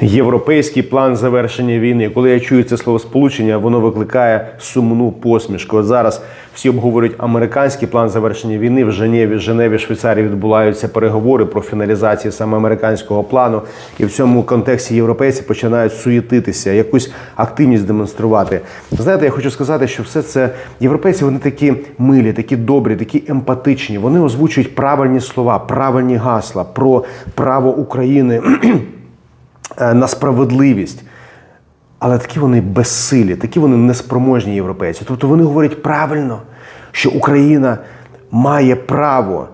Європейський план завершення війни. Коли я чую це слово сполучення, воно викликає сумну посмішку. Зараз всі обговорюють американський план завершення війни. В Женеві, Женеві, Швейцарії відбуваються переговори про фіналізацію саме американського плану. І в цьому контексті європейці починають суєтитися, якусь активність демонструвати. Знаєте, я хочу сказати, що все це європейці вони такі милі, такі добрі, такі емпатичні. Вони озвучують правильні слова, правильні гасла про право України. Е, на справедливість. Але такі вони безсилі, такі вони неспроможні європейці. Тобто вони говорять правильно, що Україна має право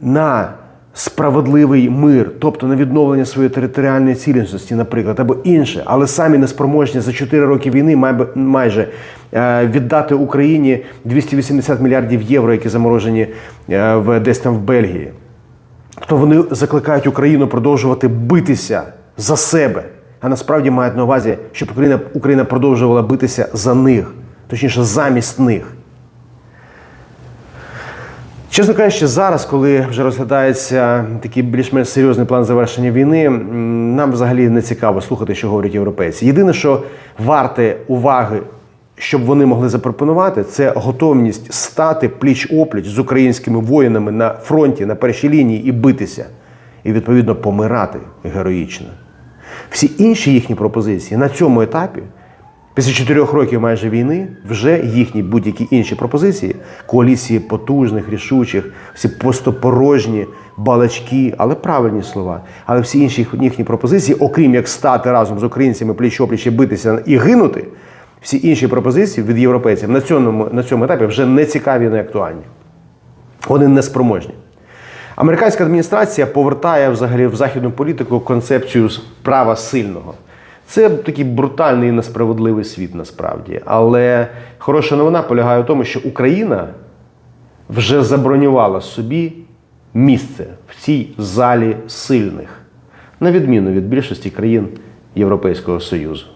на справедливий мир, тобто на відновлення своєї територіальної цілісності, наприклад, або інше, але самі неспроможні за 4 роки війни майже е, віддати Україні 280 мільярдів євро, які заморожені е, в десь там в Бельгії. Тобто вони закликають Україну продовжувати битися за себе, а насправді мають на увазі, щоб Україна, Україна продовжувала битися за них, точніше, замість них. Чесно кажучи, зараз, коли вже розглядається такий більш-менш серйозний план завершення війни, нам взагалі не цікаво слухати, що говорять європейці. Єдине, що варте уваги, щоб вони могли запропонувати, це готовність стати пліч опліч з українськими воїнами на фронті, на першій лінії і битися, і відповідно помирати героїчно. Всі інші їхні пропозиції на цьому етапі, після чотирьох років майже війни, вже їхні будь-які інші пропозиції, коаліції потужних, рішучих, всі пустопорожні балачки, але правильні слова. Але всі інші їхні пропозиції, окрім як стати разом з українцями пліч опліч і битися і гинути, всі інші пропозиції від європейців на цьому, на цьому етапі вже не цікаві не актуальні. Вони неспроможні. Американська адміністрація повертає взагалі в західну політику концепцію права сильного. Це такий брутальний і несправедливий світ насправді. Але хороша новина полягає в тому, що Україна вже забронювала собі місце в цій залі сильних, на відміну від більшості країн Європейського Союзу.